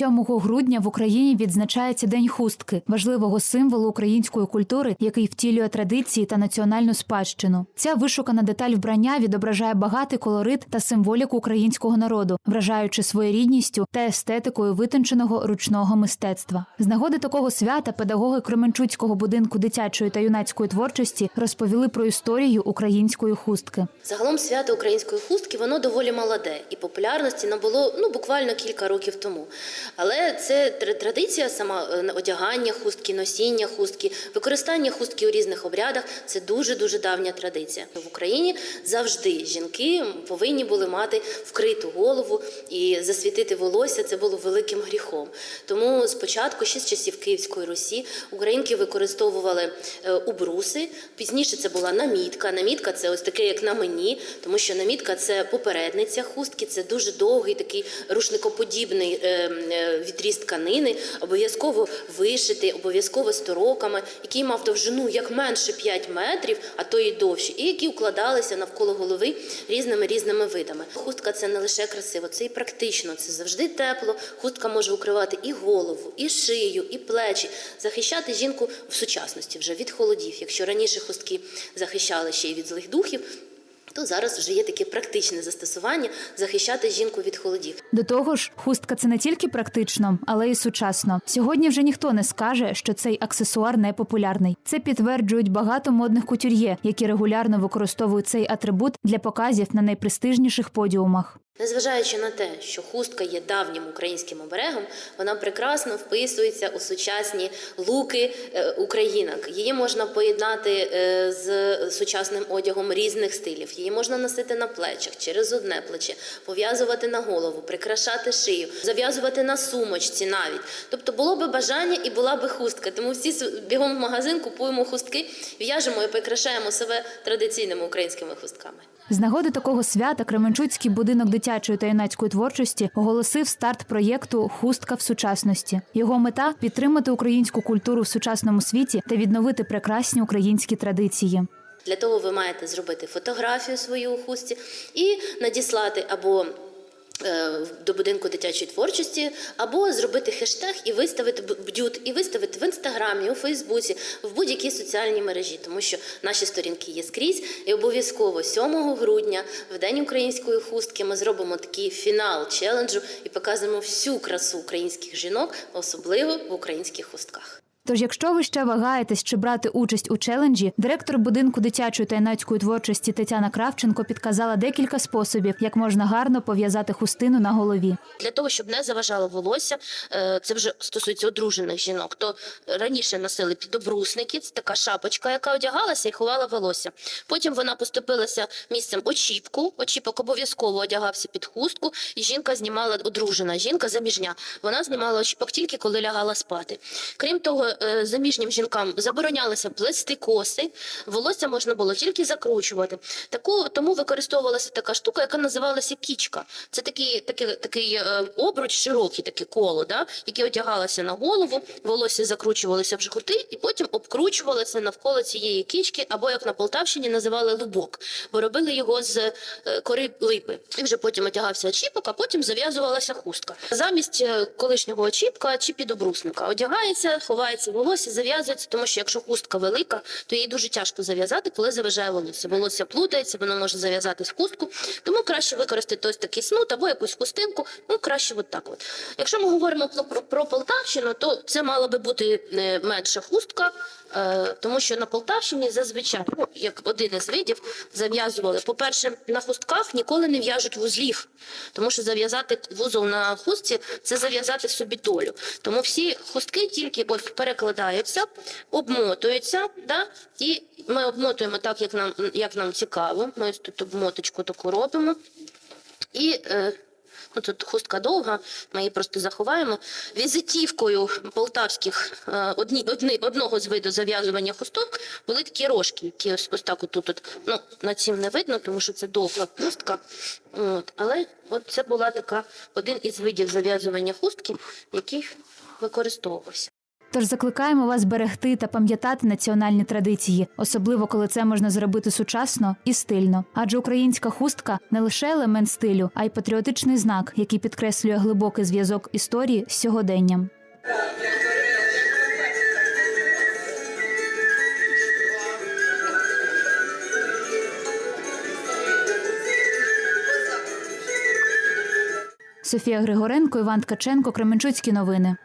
7 грудня в Україні відзначається День хустки, важливого символу української культури, який втілює традиції та національну спадщину. Ця вишукана деталь вбрання відображає багатий колорит та символіку українського народу, вражаючи своєрідністю та естетикою витонченого ручного мистецтва. З нагоди такого свята педагоги Кременчуцького будинку дитячої та юнацької творчості розповіли про історію української хустки. Загалом свято української хустки воно доволі молоде і популярності набуло ну буквально кілька років тому. Але це тр- традиція сама е, одягання хустки, носіння хустки, використання хустки у різних обрядах. Це дуже дуже давня традиція. В Україні завжди жінки повинні були мати вкриту голову і засвітити волосся. Це було великим гріхом. Тому спочатку, ще з часів Київської Русі, українки використовували е, убруси. Пізніше це була намітка. Намітка це ось таке, як на мені, тому що намітка це попередниця хустки, це дуже довгий такий рушникоподібний е, е, відріз тканини, обов'язково вишитий, обов'язково з тороками, який мав довжину як менше 5 метрів, а то і довше, і які укладалися навколо голови різними різними видами. Хустка це не лише красиво, це і практично, це завжди тепло. Хустка може укривати і голову, і шию, і плечі, захищати жінку в сучасності вже від холодів. Якщо раніше хустки захищали ще й від злих духів. То зараз вже є таке практичне застосування захищати жінку від холодів. До того ж, хустка це не тільки практично, але й сучасно. Сьогодні вже ніхто не скаже, що цей аксесуар не популярний. Це підтверджують багато модних кутюр'є, які регулярно використовують цей атрибут для показів на найпрестижніших подіумах. Незважаючи на те, що хустка є давнім українським оберегом, вона прекрасно вписується у сучасні луки е, українок. Її можна поєднати е, з сучасним одягом різних стилів. Її можна носити на плечах через одне плече, пов'язувати на голову, прикрашати шию, зав'язувати на сумочці навіть. Тобто було би бажання і була би хустка. Тому всі бігом в магазин купуємо хустки, в'яжемо і прикрашаємо себе традиційними українськими хустками. З нагоди такого свята Кременчуцький будинок дитячої та юнацької творчості оголосив старт проєкту Хустка в сучасності. Його мета підтримати українську культуру в сучасному світі та відновити прекрасні українські традиції. Для того ви маєте зробити фотографію свою у хустці і надіслати або до будинку дитячої творчості, або зробити хештег і виставити бдют, і виставити в інстаграмі, у Фейсбуці, в будь-якій соціальній мережі, тому що наші сторінки є скрізь. І обов'язково 7 грудня, в день української хустки, ми зробимо такий фінал челенджу і показуємо всю красу українських жінок, особливо в українських хустках. Тож, якщо ви ще вагаєтесь чи брати участь у челенджі, директор будинку дитячої та юнацької творчості Тетяна Кравченко підказала декілька способів, як можна гарно пов'язати хустину на голові. Для того, щоб не заважало волосся, е, це вже стосується одружених жінок, то раніше носили підобрусники, це така шапочка, яка одягалася і ховала волосся. Потім вона поступилася місцем очіпку, очіпок обов'язково одягався під хустку, і жінка знімала, одружена жінка, заміжня, вона знімала очіпок тільки коли лягала спати. Крім того, заміжнім жінкам заборонялося плести коси, волосся можна було тільки закручувати. Таку, тому використовувалася така штука, яка називалася кічка. Це такий, такий, такий е, обруч, широкий таке коло, да, яке одягалося на голову, волосся закручувалося в жгути і потім обкручувалося навколо цієї кічки, або як на Полтавщині називали лубок, бо робили його з е, кори липи. І вже потім одягався очіпок, а потім зав'язувалася хустка. Замість е, колишнього очіпка чи підобрусника одягається, ховається волосся, зав'язується, тому що якщо хустка велика, то її дуже тяжко зав'язати, коли заважає волосся. Волосся плутається, воно може зав'язати в хустку, тому краще використати ось такий снуд або якусь хустинку, ну краще от так от. Якщо ми говоримо про, про, Полтавщину, то це мала би бути е, менша хустка, е, тому що на Полтавщині зазвичай, ну, як один із видів, зав'язували. По-перше, на хустках ніколи не в'яжуть вузлів, тому що зав'язати вузол на хустці це зав'язати собі долю. Тому всі хустки тільки ось перекладаються, обмотуються, да? і ми обмотуємо так, як нам, як нам цікаво. Ми тут обмоточку таку робимо. І е, ну, тут хустка довга, ми її просто заховаємо. Візитівкою полтавських е, одні, одні, одного з виду зав'язування хусток були такі рожки, які ось, ось так отут, от, ну, на цім не видно, тому що це довга хустка. От, але от це була така один із видів зав'язування хустки, який використовувався. Тож закликаємо вас берегти та пам'ятати національні традиції, особливо коли це можна зробити сучасно і стильно. Адже українська хустка не лише елемент стилю, а й патріотичний знак, який підкреслює глибокий зв'язок історії з сьогоденням. Софія Григоренко, Іван Ткаченко, Кременчуцькі новини.